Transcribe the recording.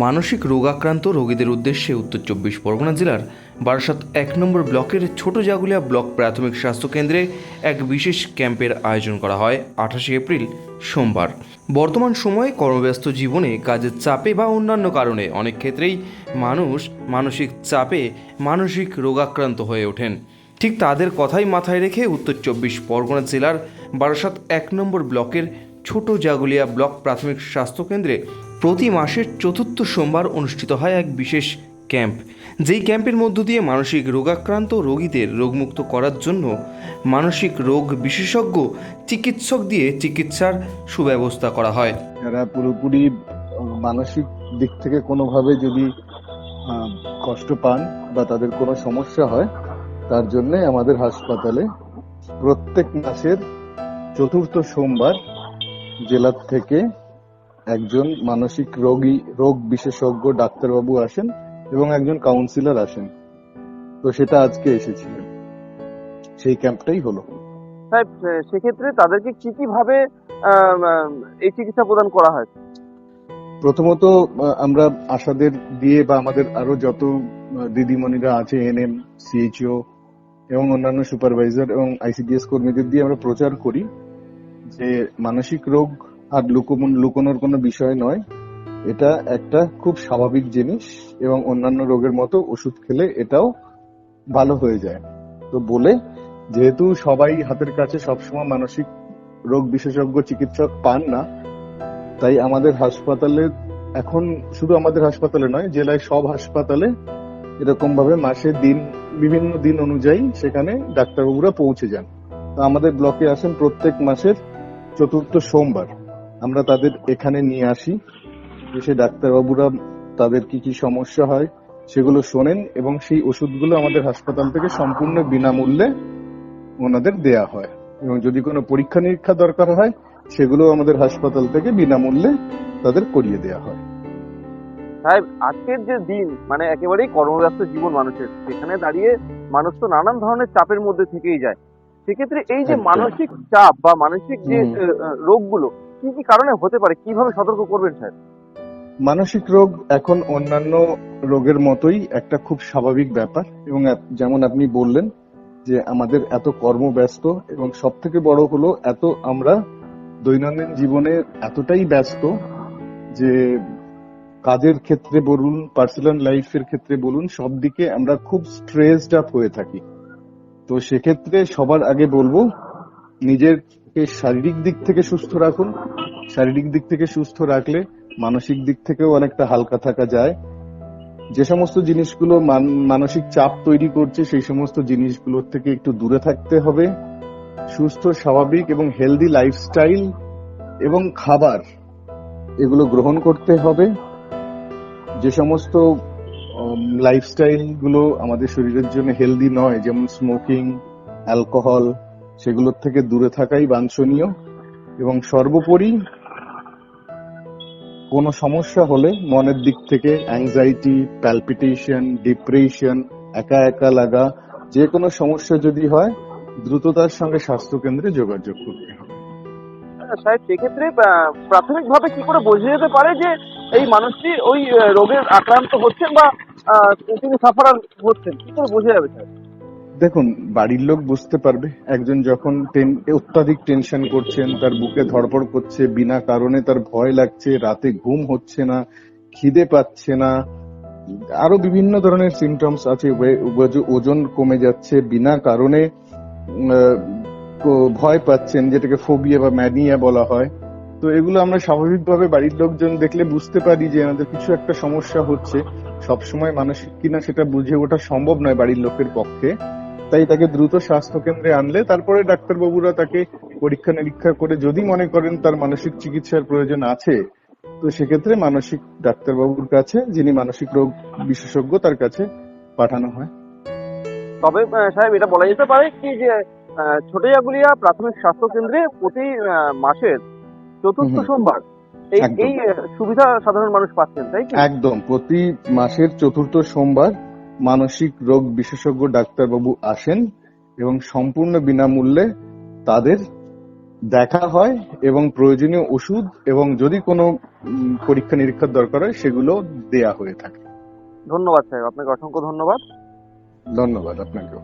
মানসিক রোগাক্রান্ত রোগীদের উদ্দেশ্যে উত্তর চব্বিশ পরগনা জেলার বারাসাত এক নম্বর ব্লকের ছোট জাগুলিয়া ব্লক প্রাথমিক স্বাস্থ্য কেন্দ্রে এক বিশেষ ক্যাম্পের আয়োজন করা হয় আঠাশে এপ্রিল সোমবার। বর্তমান সময়ে কর্মব্যস্ত জীবনে কাজের চাপে বা অন্যান্য কারণে অনেক ক্ষেত্রেই মানুষ মানসিক চাপে মানসিক রোগাক্রান্ত হয়ে ওঠেন। ঠিক তাদের কথাই মাথায় রেখে উত্তর চব্বিশ পরগনা জেলার বারাসাত এক নম্বর ব্লকের ছোট জাগুলিয়া ব্লক প্রাথমিক স্বাস্থ্য কেন্দ্রে প্রতি মাসের চতুর্থ সোমবার অনুষ্ঠিত হয় এক বিশেষ ক্যাম্প। যেই ক্যাম্পের মধ্য দিয়ে মানসিক রোগাক্রান্ত রোগীদের রোগমুক্ত করার জন্য মানসিক রোগ বিশেষজ্ঞ, চিকিৎসক দিয়ে চিকিৎসার সুব্যবস্থা করা হয়। যারা পুরোপুরি মানসিক দিক থেকে কোনোভাবে যদি কষ্ট পান বা তাদের কোনো সমস্যা হয়, তার জন্য আমাদের হাসপাতালে প্রত্যেক মাসের চতুর্থ সোমবার জেলার থেকে একজন মানসিক রোগী রোগ বিশেষজ্ঞ ডাক্তারবাবু আসেন এবং একজন কাউন্সিলর আসেন। তো সেটা আজকে এসেছিলেন সেই ক্যাম্পটাই হলো। সাহেব সে- সেক্ষেত্রে তাদেরকে কি কি ভাবে এই চিকিৎসা প্রদান করা হয়? প্রথমত আমরা আশাদের দিয়ে বা আমাদের আরও যত দিদিমণিরা আছে এনএম সিএইচও এবং অন্যান্য সুপারভাইজার এবং আইসিডিএস কর্মীদের দিয়ে আমরা প্রচার করি। যে মানসিক রোগ আর লুকোমন লুকোনোর কোনো বিষয় নয়। এটা একটা খুব স্বাভাবিক জিনিস এবং অন্যান্য রোগের মতো ওষুধ খেলে এটাও ভালো হয়ে যায়। তো বলে, যেহেতু সবাই হাতের কাছে সবসময় মানসিক রোগ বিশেষজ্ঞ চিকিৎসক পান না, তাই আমাদের হাসপাতালে এখন শুধু আমাদের হাসপাতালে নয়, জেলায় সব হাসপাতালে এরকম ভাবে মাসে দিন, বিভিন্ন দিন অনুযায়ী সেখানে ডাক্তারবাবুরা পৌঁছে যান। তো আমাদের ব্লকে আসেন প্রত্যেক মাসের চতুর্থ সোমবার আমরা তাদের এখানে নিয়ে আসি। এসে ডাক্তারবাবুরা তাদের কি কি সমস্যা হয় সেগুলো শোনেন এবং সেই ওষুধগুলো আমাদের হাসপাতাল থেকে সম্পূর্ণ বিনামূল্যে ওনাদের দেয়া হয়। এবং যদি কোনো পরীক্ষা নিরীক্ষা দরকার হয়, সেগুলো আমাদের হাসপাতাল থেকে বিনামূল্যে তাদের করিয়ে দেওয়া হয়। সাহেব, আজকের যে দিন মানে একেবারেই কর্মব্যস্ত জীবন মানুষের, সেখানে দাঁড়িয়ে মানুষ তো নানান ধরনের চাপের মধ্যে থেকেই যায়। সেক্ষেত্রে এই যে মানসিক চাপ বা মানসিক যে রোগগুলো কি কি কারণে হতে পারে? কীভাবে সতর্ক করবেন স্যার? মানসিক রোগ এখন অন্যান্য রোগের মতোই একটা খুব স্বাভাবিক ব্যাপার এবং যেমন আপনি বললেন যে আমাদের এত কর্মব্যস্ত এবং সব থেকে বড় হলো এত আমরা দৈনন্দিন জীবনে এতটাই ব্যস্ত যে কাজের ক্ষেত্রে বলুন পার্সোনাল লাইফের ক্ষেত্রে বলুন সব দিকে আমরা খুব স্ট্রেসড আপ হয়ে থাকি। তো সেক্ষেত্রে সবার আগে বলব নিজেরকে শারীরিক দিক থেকে সুস্থ রাখুন। শারীরিক দিক থেকে সুস্থ রাখলে মানসিক দিক থেকেও অনেকটা হালকা থাকা যায়। যে সমস্ত জিনিসগুলো মান- মানসিক চাপ তৈরি করছে, সেই সমস্ত জিনিসগুলোর থেকে একটু দূরে থাকতে হবে। সুস্থ, স্বাভাবিক এবং হেলদি লাইফস্টাইল এবং খাবার, এগুলো গ্রহণ করতে হবে। যে সমস্ত লাইফস্টাইলগুলো আমাদের শরীরের জন্য হেলদি নয় যেমন স্মোকিং অ্যালকোহল সেগুলোর থেকে দূরে থাকাই বাঞ্ছনীয়। এবং সর্বোপরি কোনো সমস্যা হলে মনের দিক থেকে অ্যাংজাইটি প্যালপিটেশন ডিপ্রেশন একা একা লাগা যে কোনো সমস্যা যদি হয় দ্রুততার সঙ্গে স্বাস্থ্য কেন্দ্রে যোগাযোগ করতে হবে। আহ, সেক্ষেত্রে আহ, প্রাথমিকভাবে কি করে বোঝা যেতে পারে যে এই মানুষটি ওই রোগের আক্রান্ত হচ্ছেন বা তিনি সাফারার হচ্ছেন। কি করে বোঝা যাবে স্যার দেখুন, বাড়ির লোক বুঝতে পারবে। একজন যখন অত্যাধিক টেনশন করছেন, তার বুকে ধড়পড় করছে, বিনা কারণে তার ভয় লাগছে, রাতে ঘুম হচ্ছে না, খিদে পাচ্ছে না, আরও বিভিন্ন ধরনের সিমটমস আছে ওজন কমে যাচ্ছে, বিনা কারণে ভয় পাচ্ছেন, যেটাকে ফোবিয়া বা ম্যানিয়া বলা হয়। তো এগুলো আমরা স্বাভাবিকভাবে বাড়ির লোকজন দেখলে বুঝতে পারি যে এনাদের কিছু একটা সমস্যা হচ্ছে। সবসময় মানসিক কিনা সেটা বুঝে ওঠা সম্ভব নয় বাড়ির লোকের পক্ষে। তাই তাকে দ্রুত স্বাস্থ্য কেন্দ্রে আনলে তারপরে ডাক্তারবাবুরা তাকে পরীক্ষা নিরীক্ষা করে যদি মনে করেন তার মানসিক চিকিৎসার প্রয়োজন আছে তো সেক্ষেত্রে মানসিক ডাক্তারবাবুর কাছে যিনি মানসিক রোগ বিশেষজ্ঞ তার কাছে পাঠানো হয়। তবে সাহেব এটা বলা যেতে পারে কি যে আহ, ছোটজাগুলিয়া প্রাথমিক স্বাস্থ্য কেন্দ্রে প্রতি মাসের চতুর্থ। সোমবার। এই এই সুবিধা সাধারণ মানুষ পাচ্ছেন তাই কি? একদম। প্রতি মাসের চতুর্থ সোমবার মানসিক রোগ বিশেষজ্ঞ ডাক্তারবাবু আসেন এবং সম্পূর্ণ বিনামূল্যে তাদের দেখা হয় এবং প্রয়োজনীয় ওষুধ এবং যদি কোনো পরীক্ষা নিরীক্ষার দরকার হয় সেগুলো দেয়া হয়ে থাকে। ধন্যবাদ সাহেব আপনাকে অসংখ্য ধন্যবাদ। ধন্যবাদ আপনাকেও।